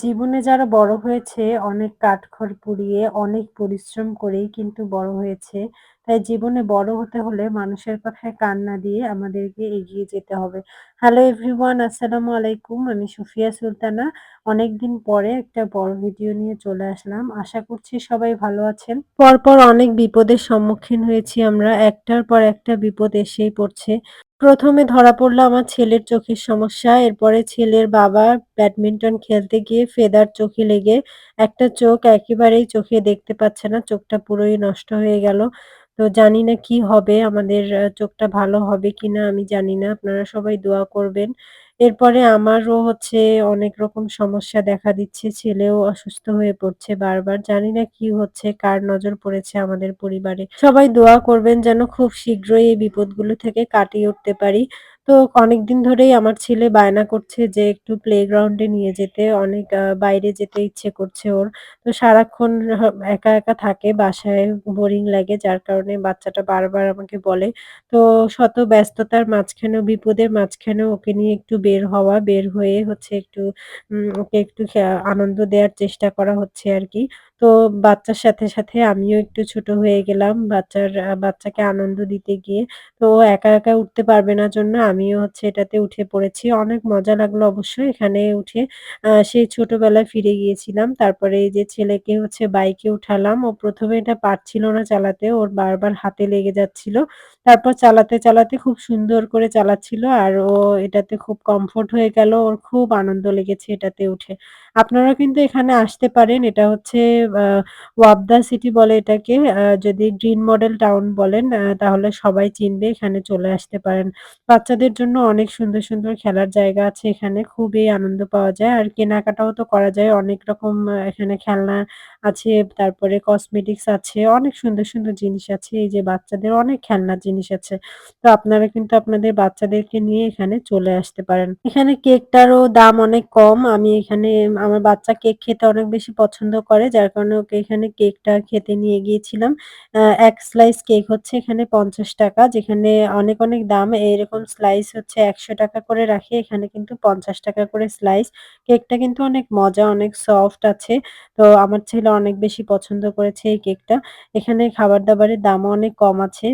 জীবনে যারা বড় হয়েছে অনেক কাঠখড় পুড়িয়ে, অনেক পরিশ্রম করেই কিন্তু বড় হয়েছে। তাই জীবনে বড় হতে হলে মানুষের কথায় কান না দিয়ে আমাদেরকে এগিয়ে যেতে হবে। হ্যালো এভরিওয়ান, আসসালামু আলাইকুম। আমি সুফিয়া সুলতানা। অনেকদিন পরে একটা বড় ভিডিও নিয়ে চলে আসলাম। আশা করছি সবাই ভালো আছেন। পরপর অনেক বিপদের সম্মুখীন হয়েছি আমরা। একটার পর একটা বিপদ এসেই পড়ছে। প্রথমে ধরা পড়ল আমার ছেলের চোখের সমস্যা। এরপরে ছেলের বাবা ব্যাডমিন্টন খেলতে গিয়ে ফেদার চোখে লেগে একটা চোখ একেবারেই চোখে দেখতে পাচ্ছে না। চোখটা পুরোই নষ্ট হয়ে গেল। তো জানি না কি হবে, আমাদের চোখটা ভালো হবে কিনা আমি জানি না। আপনারা সবাই দোয়া করবেন। এরপরে আমারও হচ্ছে অনেক রকম সমস্যা দেখা দিচ্ছে। ছেলেও অসুস্থ হয়ে পড়ছে বারবার। জানি না কি হচ্ছে, কার নজর পড়েছে আমাদের পরিবারে। সবাই দোয়া করবেন যেন খুব শীঘ্রই এই বিপদগুলো থেকে কাটিয়ে উঠতে পারি। তো অনেকদিন ধরেই আমার ছেলে বায়না করছে যে একটু প্লেগ্রাউন্ডে নিয়ে যেতে। অনেক বাইরে যেতে ইচ্ছে করছে ওর। তো সারাক্ষণ একা, একা থাকে বাসায় বোরিং লাগে যার কারণে বাচ্চাটা বারবার আমাকে বলে। তো শত ব্যস্ততার মাঝখানেও বিপদের মাঝখানেও ওকে নিয়ে একটু বের হওয়া, বের হয়ে হচ্ছে একটু উম ওকে একটু খে আনন্দ দেওয়ার চেষ্টা করা হচ্ছে আরকি। তো বাচ্চার সাথে, সাথে আমিও একটু ছোট হয়ে গেলাম বাচ্চার বাচ্চাকে আনন্দ দিতে গিয়ে। তো ও একা, একা উঠতে পারবে না জন্য আমিও হচ্ছে এটাতে উঠে পড়েছি। অনেক মজা লাগল অবশ্যই এখানে উঠে। সেই ছোটবেলায় ফিরে গিয়েছিলাম। তারপরে এই যে ছেলেকে হচ্ছে বাইকে উঠালাম। ও প্রথমে এটা পারছিল না চালাতে। ওর বারবার হাতে লেগে যাচ্ছিল। তারপর চালাতে, চালাতে খুব সুন্দর করে চালাচ্ছিল। আর ও এটাতে খুব কমফোর্ট হয়ে গেল। ওর খুব আনন্দ লেগেছে এটাতে উঠে। আপনারাও কিন্তু এখানে আসতে পারেন। এটা হচ্ছে ওয়াবদা সিটি বলে এটাকে। যদি গ্রিন মডেল টাউন বলেন তাহলে সবাই চিনবে। এখানে চলে আসতে পারেন। বাচ্চাদের জন্য অনেক সুন্দর, সুন্দর খেলার জায়গা আছে এখানে। খুবই আনন্দ পাওয়া যায়। আর কেনাকাটাও তো করা যায়। অনেক রকম এখানে খেলনা আছে, তারপরে কসমেটিক্স আছে। অনেক সুন্দর, সুন্দর জিনিস আছে। এই যে বাচ্চাদের অনেক খেলনার জিনিস আছে। তো আপনারা কিন্তু আপনাদের বাচ্চাদেরকে নিয়ে এখানে চলে আসতে পারেন। এখানে কেকটারও দাম অনেক কম। আমি এখানে আমার বাচ্চা কেক খেতে অনেক বেশি পছন্দ করে। যার কারণে ওকে এখানে কেকটা খেতে নিয়ে গিয়েছিলাম। ১ স্লাইস কেক হচ্ছে এখানে ৳৫০ যেখানে অনেক, অনেক দাম। এরকম স্লাইস হচ্ছে ৳১০০ করে রাখে। এখানে কিন্তু ৳৫০ করে স্লাইস। কেকটা কিন্তু অনেক মজা, অনেক সফট আছে। তো আমার ছেলে অনেক বেশি পছন্দ করেছে এই কেকটা। এখানে খাবার-দাবারের দামও অনেক কম আছে।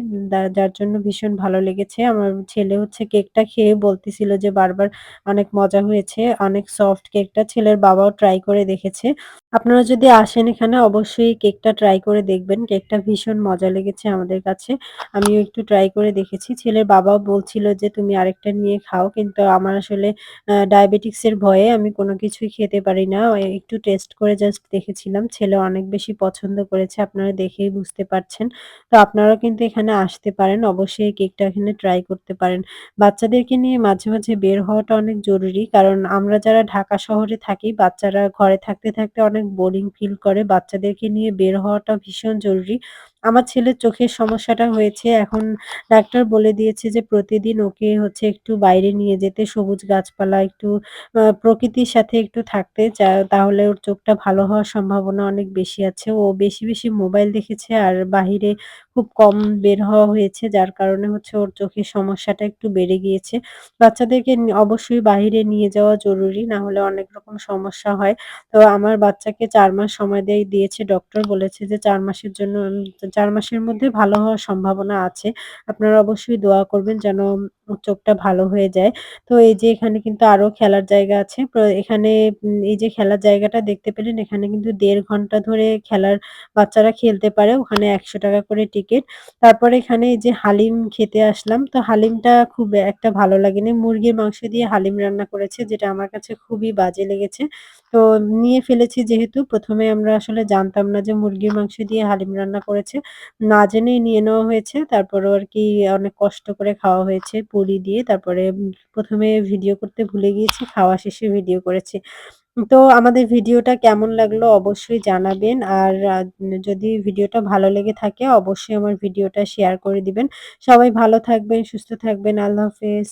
যার জন্য ভীষণ ভালো লেগেছে। আমার ছেলে হচ্ছে কেকটা খেয়ে বলতেছিল যে বারবার অনেক মজা হয়েছে, অনেক সফট কেকটা। ছেলের বাবাও ট্রাই করে দেখেছে। আপনারা যদি আসেন এখানে অবশ্যই কেকটা ট্রাই করে দেখবেন। কেকটা ভীষণ মজা লেগেছে আমাদের কাছে। আমিও একটু ট্রাই করে দেখেছি। ছেলের বাবাও বলছিল যে, "তুমি আরেকটা নিয়ে খাও।" কিন্তু আমার আসলে আ ডায়াবেটিকস এর ভয়ে আমি কোনো কিছুই খেতে পারি না। একটু টেস্ট করে জাস্ট দেখেছিলাম। ছেলে অনেক বেশি পছন্দ করেছে। আপনারা দেখেই বুঝতে পারছেন। তো আপনারাও কিন্তু এখানে আসতে পারেন। অবশ্যই কেকটা এখানে ট্রাই করতে পারেন। বাচ্চাদেরকে নিয়ে মাঝে, মাঝে বের হওয়াটা অনেক জরুরি। কারণ আমরা যারা ঢাকা শহরে থাকি, বাচ্চারা ঘরে থাকতে, থাকতে অনেক বোরিং ফিল করে। বাচ্চাদেরকে নিয়ে বের হওয়াটা ভীষণ জরুরি। আমার ছেলের চোখের সমস্যাটা হয়েছে। এখন ডাক্তার বলে দিয়েছে যে প্রতিদিন ওকে হচ্ছে একটু বাইরে নিয়ে যেতে, সবুজ গাছপালা একটু প্রকৃতির সাথে একটু থাকতে। তাহলে ওর চোখটা ভালো হওয়ার সম্ভাবনা অনেক বেশি আছে। ও বেশি, বেশি মোবাইল দেখেছে আর বাহিরে খুব কম বের হওয়া হয়েছে। যার কারণে হচ্ছে ওর চোখের সমস্যাটা একটু বেড়ে গিয়েছে। বাচ্চাদেরকে অবশ্যই বাহিরে নিয়ে যাওয়া জরুরি। না হলে অনেক রকম সমস্যা হয়। তো আমার বাচ্চাকে চার মাস সময় দেয় দিয়েছে ডক্টর বলেছে যে চার মাসের জন্য ৪ মাসের মধ্যে ভালো হওয়ার সম্ভাবনা আছে। আপনারা অবশ্যই দোয়া করবেন যেন চোখটা ভালো হয়ে যায়। তো এই যে এখানে কিন্তু আরও খেলার জায়গা আছে। এখানে এই যে খেলার জায়গাটা দেখতে পেলেন, এখানে কিন্তু দেড় ঘণ্টা ধরে খেলার বাচ্চারা খেলতে পারে। ওখানে ৳১০০ করে টিকিট। তারপরে এখানে এই যে হালিম খেতে আসলাম। তো হালিমটা খুব একটা ভালো লাগেনি। মুরগির মাংস দিয়ে হালিম রান্না করেছে, যেটা আমার কাছে খুবই বাজে লেগেছে। তো নিয়ে ফেলেছি যেহেতু, প্রথমে আমরা আসলে জানতাম না যে মুরগির মাংস দিয়ে হালিম রান্না করেছে। না জেনেই নিয়ে নেওয়া হয়েছে। তারপরও আর কি অনেক কষ্ট করে খাওয়া হয়েছে পুরি দিয়ে। তারপরে প্রথমে ভিডিও করতে ভুলে গিয়েছি। খাওয়া শেষে ভিডিও করেছি। তো আমাদের ভিডিওটা কেমন লাগল অবশ্যই জানাবেন। আর যদি ভিডিওটা ভালো লেগে থাকে অবশ্যই আমার ভিডিওটা শেয়ার করে দিবেন। সবাই ভালো থাকবেন, সুস্থ থাকবেন। আল্লাহ হাফেজ।